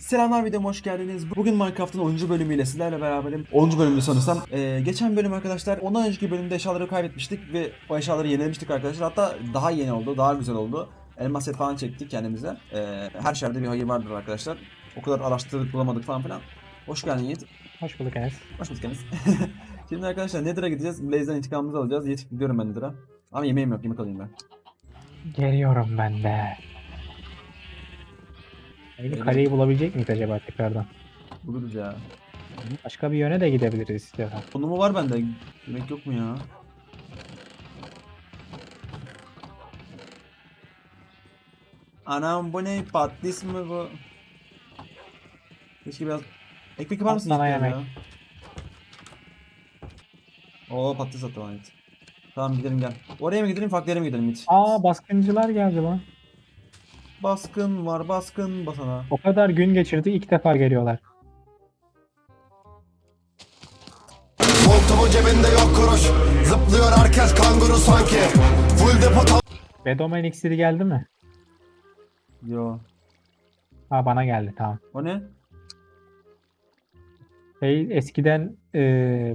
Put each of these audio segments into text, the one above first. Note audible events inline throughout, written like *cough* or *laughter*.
Selamlar videoma hoş geldiniz. Bugün Minecraft'ın 10. bölümüyle sizlerle beraberim. 10. bölümde sanırsam. Ee, geçen bölüm arkadaşlar ondan önceki bölümde eşyaları kaybetmiştik ve o eşyaları yenilemiştik arkadaşlar. Hatta daha yeni oldu, daha güzel oldu. Elmas set falan çektik kendimize. Ee, her şerde bir hayır vardır arkadaşlar. O kadar araştırdık bulamadık falan filan. Hoş geldin Yiğit. Hoş bulduk Enes. Hoş bulduk Enes. *laughs* Şimdi arkadaşlar Nether'a gideceğiz. Blaze'den intikamımızı alacağız. Yiğit gidiyorum ben Nether'a. Ama yemeğim yok, yemek alayım ben. Geliyorum ben de. Aynı kaleyi bulabilecek miyiz acaba tekrardan? Buluruz ya. Başka bir yöne de gidebiliriz istiyorsan. Konumu var bende. Yemek yok mu ya? Anam bu ne? Patlis mi bu? Keşke biraz... Ekmek yapar mısın? Sana Yiğit ya? yemek. Oo patates attı Yiğit. Tamam gidelim gel. Oraya mı gidelim farklı yere mi gidelim Yiğit? Aa baskıncılar geldi lan. Baskın var baskın basana. O kadar gün geçirdi ilk defa geliyorlar. Montumun cebinde yok kuruş Zıplıyor herkes kanguru sanki Full depo Bedomen iksiri geldi mi? Yo. Ha bana geldi tamam. O ne? Şey, eskiden e,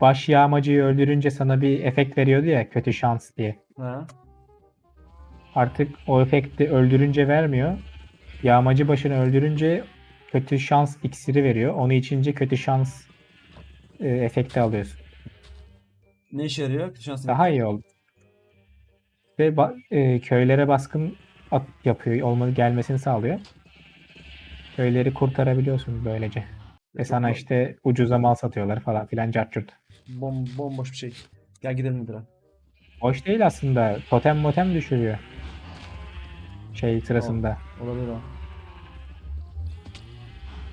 baş yağmacıyı öldürünce sana bir efekt veriyordu ya kötü şans diye. He. Artık o efekti öldürünce vermiyor. Yağmacı başını öldürünce kötü şans iksiri veriyor. Onu içince kötü şans e, efekti alıyorsun. Ne işe yarıyor? Şans Daha iyi oldu. Ve ba- e, köylere baskın at yapıyor. Olmalı gelmesini sağlıyor. Köyleri kurtarabiliyorsun böylece. Ve sana işte ucuza mal satıyorlar falan filan cartçurt. Bom, bomboş bir şey. Gel gidelim Nether'a. Hoş değil aslında. Totem motem düşürüyor. Şey sırasında. Olabilir o.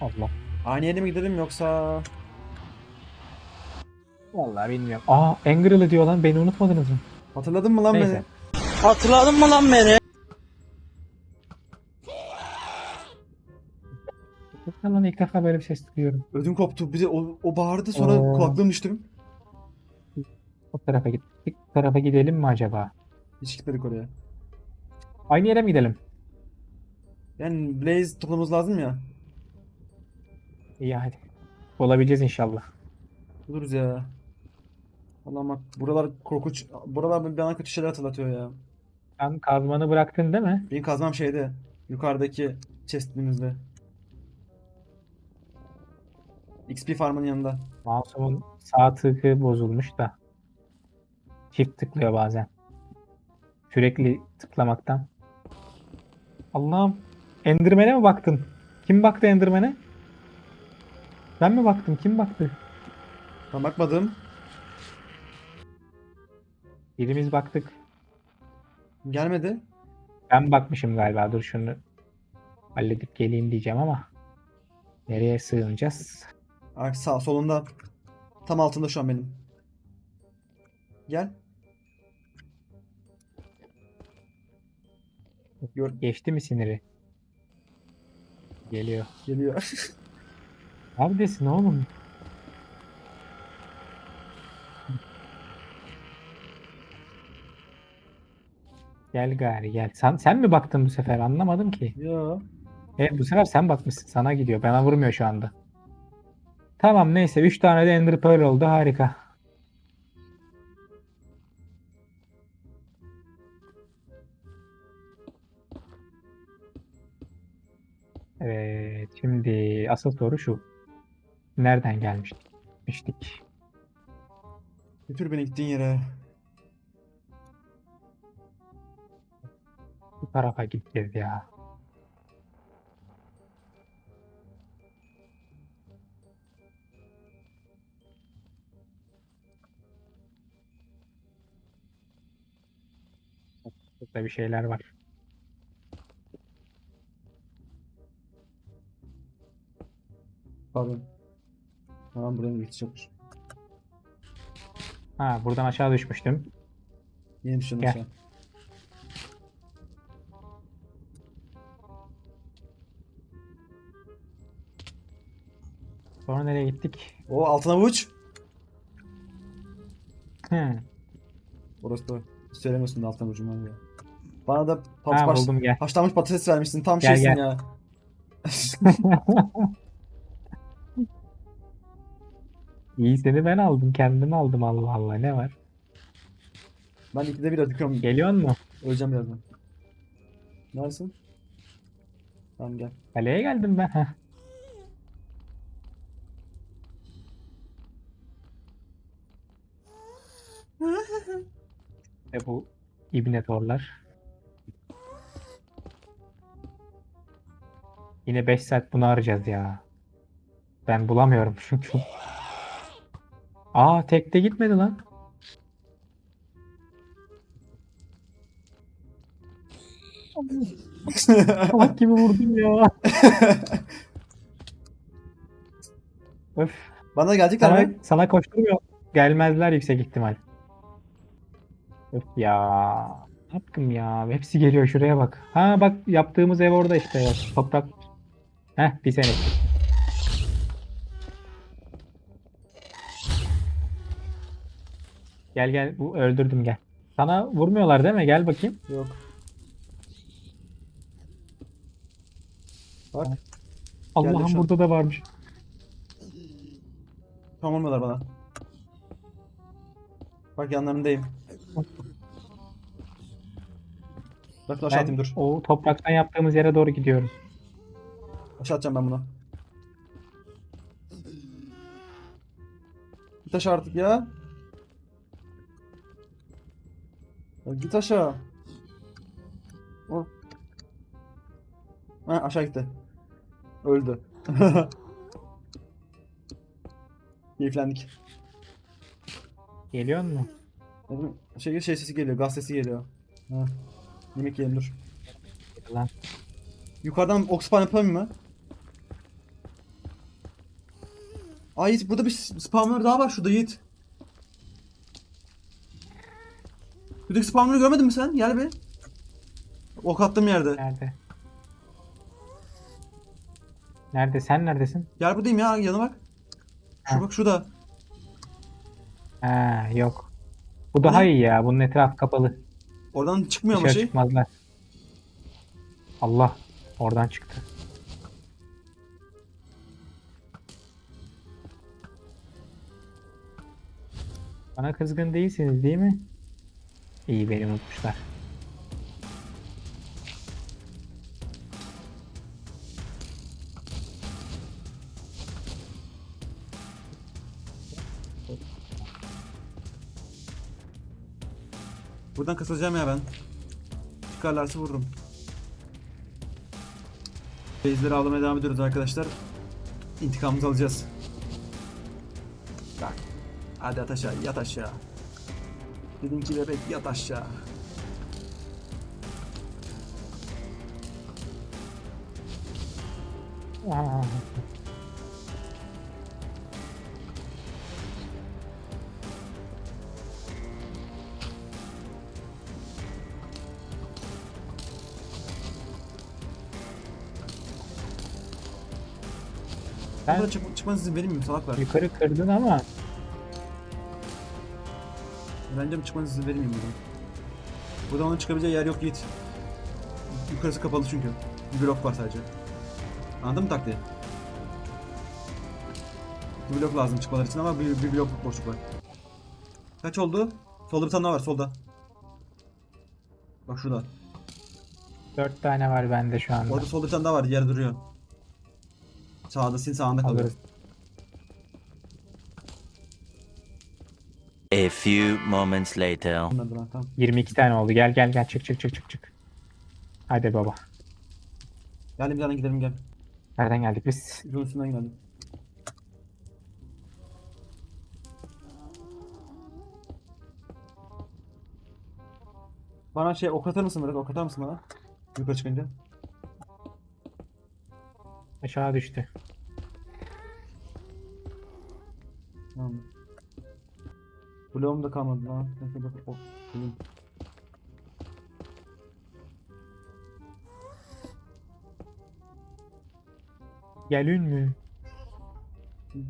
Allah. Aynı yere mi gidelim yoksa... Vallahi bilmiyorum. Aa Angry'lı diyor lan beni unutmadınız mı? Hatırladın mı lan Neyse. beni? Hatırladın mı lan beni? Lütfen lan ilk defa böyle bir ses duyuyorum. Ödüm koptu. Bir de o, o bağırdı sonra Oo. kulaklığım düştü. O tarafa gittik. Bu tarafa gidelim mi acaba? Hiç gitmedik oraya. Aynı yere mi gidelim? Yani Blaze toplamamız lazım ya. İyi hadi. Olabileceğiz inşallah. Buluruz ya. Allah'ım bak buralar korkunç. Buralar bana kötü şeyler hatırlatıyor ya. Sen kazmanı bıraktın değil mi? Benim kazmam şeyde. Yukarıdaki chest'imizde. XP farmın yanında. Mouse'umun sağ tıkı bozulmuş da. Çift tıklıyor bazen. Sürekli tıklamaktan. Allah'ım. Enderman'e mi baktın? Kim baktı Enderman'e? Ben mi baktım? Kim baktı? Ben bakmadım. Birimiz baktık. Gelmedi. Ben bakmışım galiba. Dur şunu halledip geleyim diyeceğim ama. Nereye sığınacağız? Ark sağ solunda. Tam altında şu an benim. Gel. Geçti mi siniri? Geliyor. geliyor. Neredesin oğlum? Gel gari gel. Sen, sen mi baktın bu sefer? Anlamadım ki. Yo. Evet bu sefer sen bakmışsın. Sana gidiyor. Bana vurmuyor şu anda. Tamam neyse. 3 tane de Ender Pearl oldu. Harika. Evet. Şimdi asıl soru şu. Nereden gelmiştik? Götür beni gittiğin yere. Bu tarafa gideceğiz ya. Burada bir şeyler var. Pardon. Tamam buradan geçecekmiş. Ha buradan aşağı düşmüştüm. Yeni düşün Gel. aşağı. Sonra nereye gittik? O altına uç. Hı. Orası da söylemiyorsun da altına ucum ya. Bana da pat Ha buldum gel. haşlanmış patates vermişsin. Tam Gel, şeysin gel. ya. *laughs* *laughs* İyi seni ben aldım. Kendim aldım Allah Allah. Ne var? ben ikide bir acıkıyorum. Geliyor mu? Öleceğim birazdan. Neredesin? Tamam gel. Kaleye geldim ben. Heh. *laughs* Ve bu İbne Torlar. Yine 5 saat bunu arayacağız ya. Ben bulamıyorum çünkü. Aa tekte gitmedi lan. Salak gibi vurdum ya. *laughs* Öf. Bana gelecekler Sana, mi? sana koşturmuyor. Gelmezler yüksek ihtimal. Öf ya. Ne yaptım ya? Hepsi geliyor şuraya bak. Ha bak yaptığımız ev orada işte. Toprak. Heh bir sene. Gel gel. Bu öldürdüm gel. Sana vurmuyorlar değil mi? Gel bakayım. Yok. Bak. Allah'ım şu an. burada da varmış. Tam olmuyorlar bana. Bak yanlarındayım. Bak Ben atayım dur. o topraktan yaptığımız yere doğru gidiyorum. Aşağı atacağım ben bunu. Git aşağı artık ya. Ya git aşağı. O. Ha, aşağı gitti. Öldü. *laughs* Keyiflendik. Geliyor mu? Oğlum, Şey, şey sesi geliyor, gaz sesi geliyor. Ha. Yemek yiyelim dur. Lan. Yukarıdan okspan yapalım mı? Ay Yiğit burada bir spawner daha var şurada Yiğit. Şuradaki spawner'ı görmedin mi sen? Gel bir. Ok attığım yerde. Nerede? Nerede? Sen neredesin? Gel buradayım ya yana bak. Şu Ha. bak şurada. Ha yok. Bu daha iyi ya. Bunun etrafı kapalı. Oradan çıkmıyor mu Dışarı şey? çıkmazlar. Allah. Oradan çıktı. Bana kızgın değilsiniz değil mi? İyi beni unutmuşlar. Buradan kasılacağım ya ben. Çıkarlarsa vururum. Base'leri avlamaya devam ediyoruz arkadaşlar. İntikamımızı alacağız. Bak. Hadi at aşağı, yat aşağı. Dedin ki bebek yat aşağı. Ben... Ben Burada çık çıkmanız izin vereyim mi salaklar? yukarı kırdın ama Bence mi çıkmanız izin vereyim mi buradan? Burada onun çıkabileceği yer yok Yiğit. Yukarısı kapalı çünkü. Bir blok var sadece. Anladın mı taktiği? Bir blok lazım çıkmaları için ama bir, bir blok boşluk var. Kaç oldu? Solda bir tane daha var solda. Bak şurada. dört tane var bende şu anda. Orada solda bir tane daha var yerde duruyor. Sağda sin sağında kalıyor. Alırız. A few moments later. Bunlar da var, tamam. 22 tane oldu. Gel gel gel çık çık çık çık çık. Hadi baba. Geldim bir tane gidelim gel. Nereden geldik biz? Üstünden geldim. Bana şey ok atar mısın Murat? Ok atar mısın bana? Yukarı çıkınca. Aşağı düştü. Bloğum da kalmadı lan. Neyse bak ok. bulayım. Gelün mü?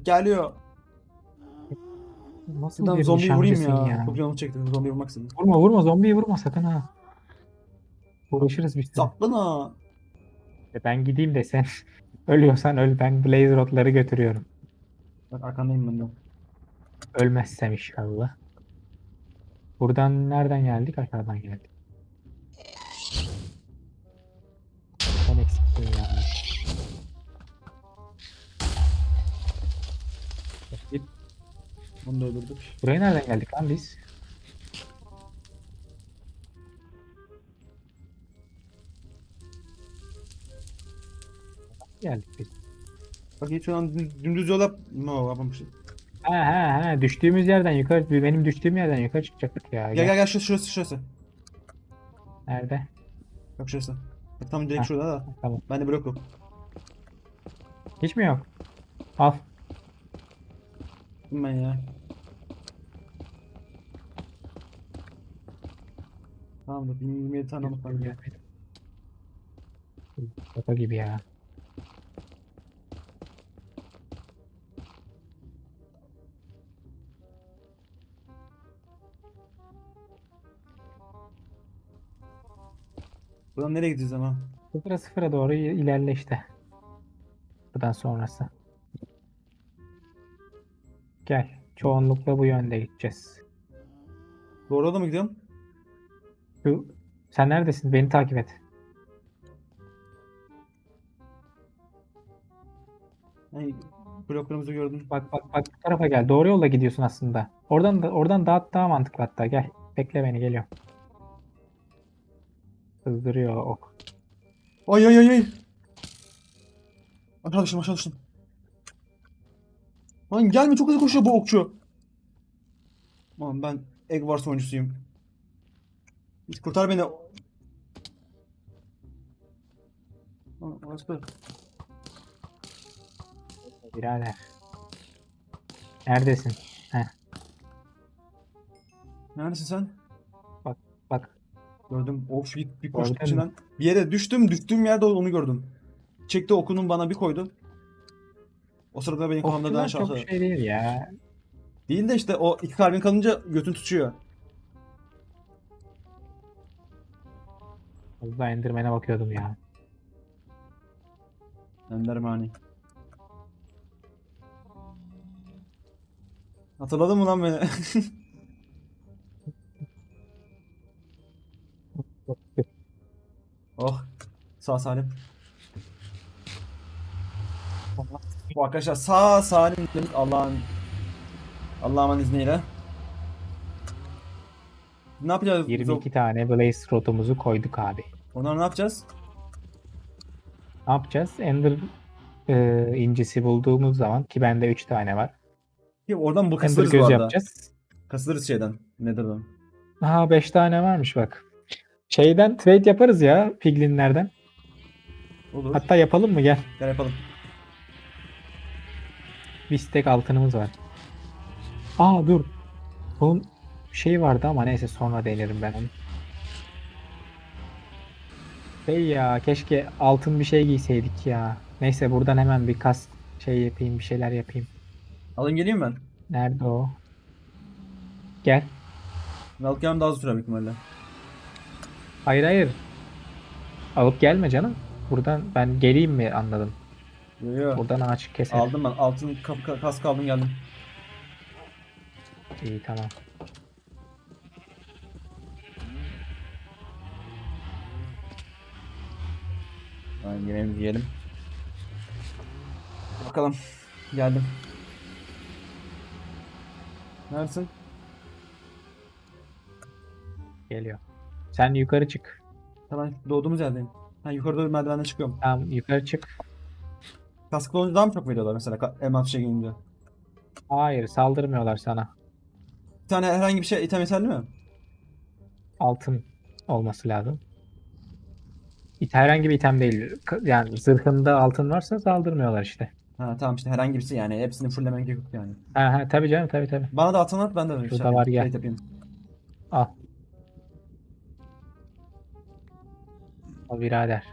Geliyor. Nasıl Şuradan bir zombiyi vurayım ya. ya? Çok canımı çekti. Zombiyi vurmak istedim. Vurma vurma zombiyi vurma sakın ha. Uğraşırız biz. de. Saplan ha. E Ben gideyim de sen *laughs* ölüyorsan öl. Ben Blaze Rod'ları götürüyorum. Bak arkandayım ben de. Ölmezsem inşallah. Buradan nereden geldik? Aşağıdan geldik. Sen eksiktin ya. Git. Bunu da öldürdük. Buraya nereden geldik lan biz? Geldik biz. Bak hiç şu an dümdüz yola no yapmamışım. Ha ha ha düştüğümüz yerden yukarı benim düştüğüm yerden yukarı çıkacaktık ya. Gel gel gel şurası şurası şurası. Nerede? Bak şurası. Bak tam direkt Ha. şurada da. Tamam. Bende blok yok. Hiç mi yok? Al. Gittim ben ya. Tamam da 27 tane alıp var. Şaka gibi ya. Buradan nereye gideceğiz ama? Sıfıra sıfıra doğru il- ilerle işte. Buradan sonrası. Gel. Çoğunlukla bu yönde gideceğiz. Doğru da mı gidiyorum? Şu, sen neredesin? Beni takip et. Yani bloklarımızı gördüm. Bak bak bak bu tarafa gel. Doğru yolla gidiyorsun aslında. Oradan da oradan daha daha mantıklı hatta. Gel. Bekle beni geliyorum. Hızdırıyor o ok. Ay ay ay ay. Aşağı düştüm aşağı düştüm. Lan gelme çok hızlı koşuyor bu okçu. Lan ben Egg Wars oyuncusuyum. Kurtar beni. Lan orası Birader. Neredesin? Neredesin sen? Bak. Gördüm. Of bir, bir koştum içinden. Bir yere düştüm. Düştüğüm yerde onu gördüm. Çekti okunun bana bir koydu. O sırada benim kafamda dönen Okçular çok şey değil ya. Değil de işte o iki kalbin kalınca götün tutuyor. Az daha Enderman'e bakıyordum ya. Endermani. Hatırladın mı lan beni? *laughs* Sağ salim. Bu arkadaşlar sağ salim Allah'ın Allah'ın izniyle. Ne yapacağız? biz o- 22 tane Blaze rotumuzu koyduk abi. Onları ne yapacağız? Ne yapacağız? Ender e, incisi bulduğumuz zaman ki bende 3 tane var. Ki oradan bu kasılırız bu göz arada. yapacağız. Kasılırız şeyden. Nedir o? Aha 5 tane varmış bak. Şeyden trade yaparız ya piglinlerden. Olur. Hatta yapalım mı gel. Gel yapalım. Bir stek altınımız var. Aa dur. Bunun şey vardı ama neyse sonra denerim ben onu. Şey ya keşke altın bir şey giyseydik ya. Neyse buradan hemen bir kas şey yapayım bir şeyler yapayım. Alayım geleyim ben. Nerede o? Gel. Valkyrie daha uzun sürer büyük ihtimalle. Hayır hayır. Alıp gelme canım. Buradan ben geleyim mi anladım. Yo yo. Buradan ağaç keserim. Aldım ben. Altın kap, ka- kask aldım geldim. İyi tamam. Aynen yemeğimizi yiyelim. Bakalım. Geldim. Neredesin? Geliyor. Sen yukarı çık. Hemen doğduğumuz yerdeyim. Ben yukarıda bir merdivenden çıkıyorum. Tamam yukarı çık. Kasklı olunca daha mı çok veriyorlar mesela elmas şey gelince? Hayır saldırmıyorlar sana. Bir tane herhangi bir şey item yeterli mi? Altın olması lazım. İt- Herhangi bir item değil. Yani zırhında altın varsa saldırmıyorlar işte. Ha tamam işte herhangi birisi yani. Hepsini fulllemen gerek yok yani. Ha ha tabii canım tabii tabii. Bana da altın at ben de öyle Şurada şey var, gel. yapayım. Al. Al birader.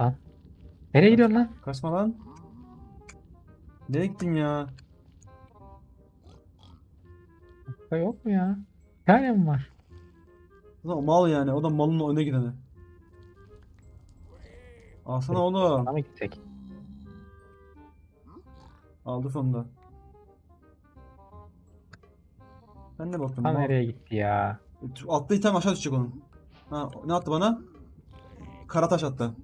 Lan. Nereye gidiyorsun lan? Kaçma lan. Nereye gittin ya? Başka Yok mu ya? Tane mi var? Ulan o mal yani. O da malın önüne gideni. Alsana oğlum. Ona mı gitsek? Aldı sonunda. Ben ne baktım? Ha nereye gitti ya? Attığı item aşağı düşecek onun. Ha, ne attı bana? Kara taş attı.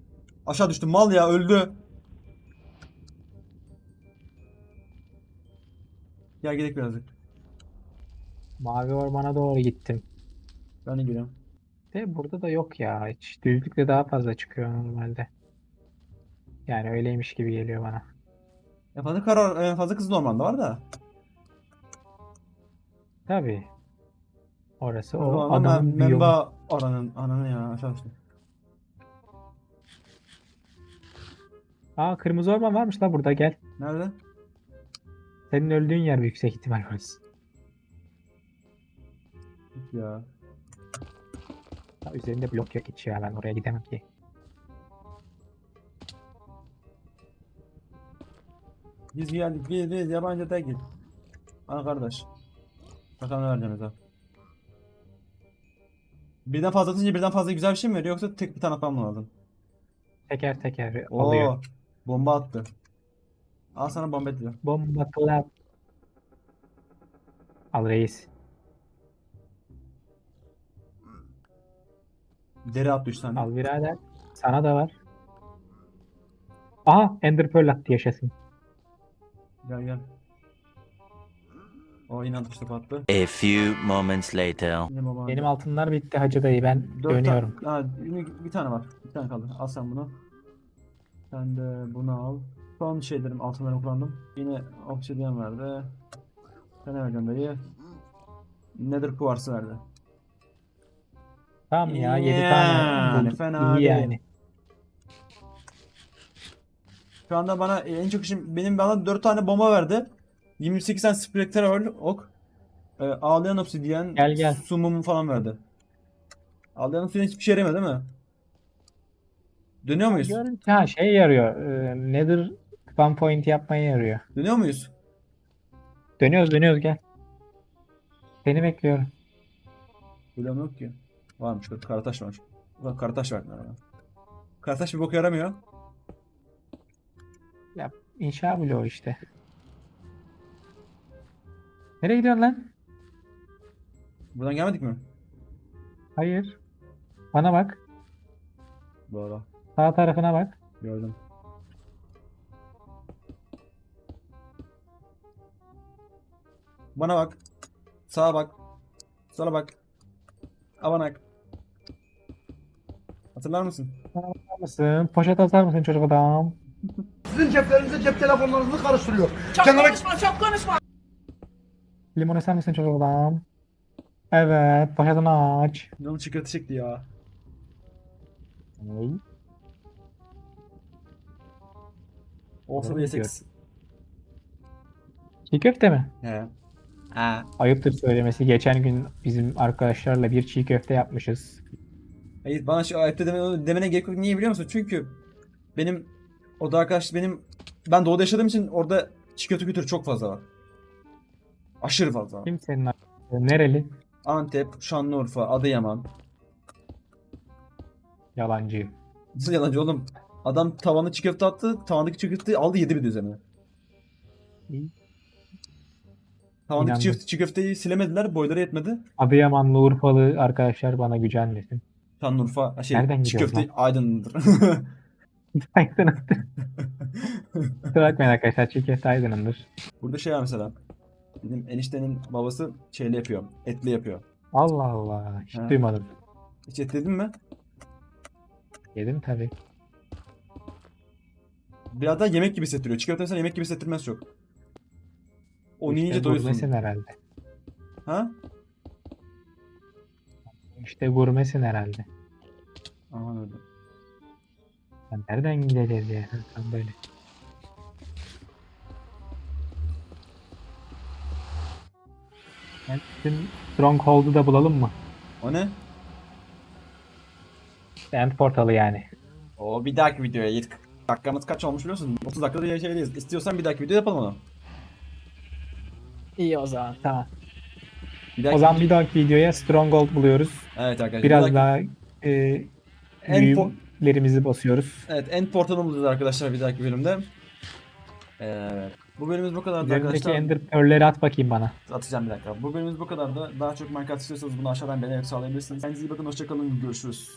Aşağı düştü. Mal ya öldü. Gel gidelim birazcık. Mavi ormana doğru gittim. Ben de geliyorum. De burada da yok ya. Hiç düzlükte daha fazla çıkıyor normalde. Yani öyleymiş gibi geliyor bana. En fazla kara, en fazla kızıl ormanda var da. Tabii. Orası O o zaman ben adamın biyomu. memba oranın ananı ya aşağı düştü. Aa kırmızı orman varmış la burada gel. Nerede? Senin öldüğün yer yüksek ihtimal orası. Ya. Ya üzerinde blok yok hiç ya ben oraya gidemem ki. Biz geldik. Biz biz yabancı da git. Al kardeş. Bakalım ne vereceğim hesap. Birden fazla atınca birden fazla güzel bir şey mi veriyor yoksa tek bir tane atmam mı lazım? Teker teker Oo, alıyor. Bomba attı. Al sana bomba ediyor. Bomba clap. Al reis. Deri attı 3 tane. Al birader. Sana da var. Aha Ender Pearl attı yaşasın. Gel gel. O yine atıştı attı. A few moments later. Benim altınlar bitti hacı dayı ben Dört dönüyorum. tane- Ha, bir, bir tane var. Bir tane kaldı. Al sen bunu. Sen de bunu al. Son şeylerim altınlarımı kullandım. Yine obsidian verdi. Sen ne vereceksin dayı? Nether kuvarsı verdi. Tamam ya 7 Yani, tane bulduk. fena İyi değil. yani. Şu anda bana en çok işim benim bana 4 tane bomba verdi. 28 tane spectral ok. Ee, ağlayan obsidian, Gel, gel. sumum falan verdi. Ağlayan obsidian hiçbir şey yaramıyor değil mi? Dönüyor muyuz? Görüntü ha şey yarıyor. E, Nether spam point yapmaya yarıyor. Dönüyor muyuz? Dönüyoruz dönüyoruz gel. Seni bekliyorum. Bilmem yok ki. Varmış, karataş var. Ulan karataş bana. Karataş bir bok yaramıyor. İnşa bloğu işte. Nereye gidiyorsun lan? Buradan gelmedik mi? Hayır. Bana bak. Doğru. Sağ tarafına bak. Gördüm. Bana bak. Sağa bak. Sola bak. Avanak. Hatırlar mısın? Atar mısın? Poşet atar mısın çocuk adam? Sizin ceplerinizi cep telefonlarınızı karıştırıyor. Çok Kenara konuşma çok konuşma. Limon ister misin çocuk adam? Evet. Poşetini aç. Canım çikolata çekti ya. Olsa da yesek. Çiğ köfte mi? He. Ha. Ayıptır söylemesi. Geçen gün bizim arkadaşlarla bir çiğ köfte yapmışız. Hayır bana şu ayette deme, demene gerek yok. Niye biliyor musun? Çünkü benim o da arkadaş benim ben doğuda yaşadığım için orada çiğ köfte kültürü çok fazla var. Aşırı fazla. Kim senin arkadaşın? Nereli? Antep, Şanlıurfa, Adıyaman. Yalancıyım. Nasıl yalancı oğlum? Adam tavanı çiğ köfte attı. Tavandaki çiğ köfteyi aldı yedi bir de üzerine. İyi. Tavandaki çiğ, İnandım. çiğ köfteyi silemediler. Boyları yetmedi. Adıyamanlı Urfalı arkadaşlar bana gücenmesin. Şanlıurfa şey, Nereden çiğ gidiyoruz köfte Aydın'dır. Aydın'ındır. *laughs* Kusura bakmayın arkadaşlar çiğ köfte Aydın'ındır. Burada şey var mesela. Benim eniştenin babası şeyli yapıyor. Etli yapıyor. Allah Allah. Hiç Ha. duymadım. Hiç et yedin mi? Yedim tabii. Biraz daha yemek gibi hissettiriyor. Köfte mesela yemek gibi hissettirmez çok. O İşte yiyince doyuyorsun. gurmesin herhalde. Ha? İşte gurmesin herhalde. Aman öyle. Ya nereden gideceğiz ya? Tam böyle. Yani bizim Stronghold'u da bulalım mı? O ne? End portalı yani. O bir dahaki videoya git. Dakikamız kaç olmuş biliyorsun? 30 dakikada ya şeydeyiz. İstiyorsan bir dahaki video yapalım onu. İyi o zaman tamam. Bir dahaki O zaman bir dahaki videoya Stronghold buluyoruz. Evet arkadaşlar. bir Biraz dahaki- daha e, en, büyü- po- endlerimizi basıyoruz. Evet end portalını bulacağız arkadaşlar bir dahaki bölümde. Evet. Bu bölümümüz bu kadardı Üzerindeki arkadaşlar. ender pearl'leri at bakayım bana. Atacağım bir dakika. Bu bölümümüz bu kadardı. Daha çok Minecraft istiyorsanız bunu aşağıdan beğenerek sağlayabilirsiniz. Kendinize iyi bakın. Hoşçakalın. Görüşürüz.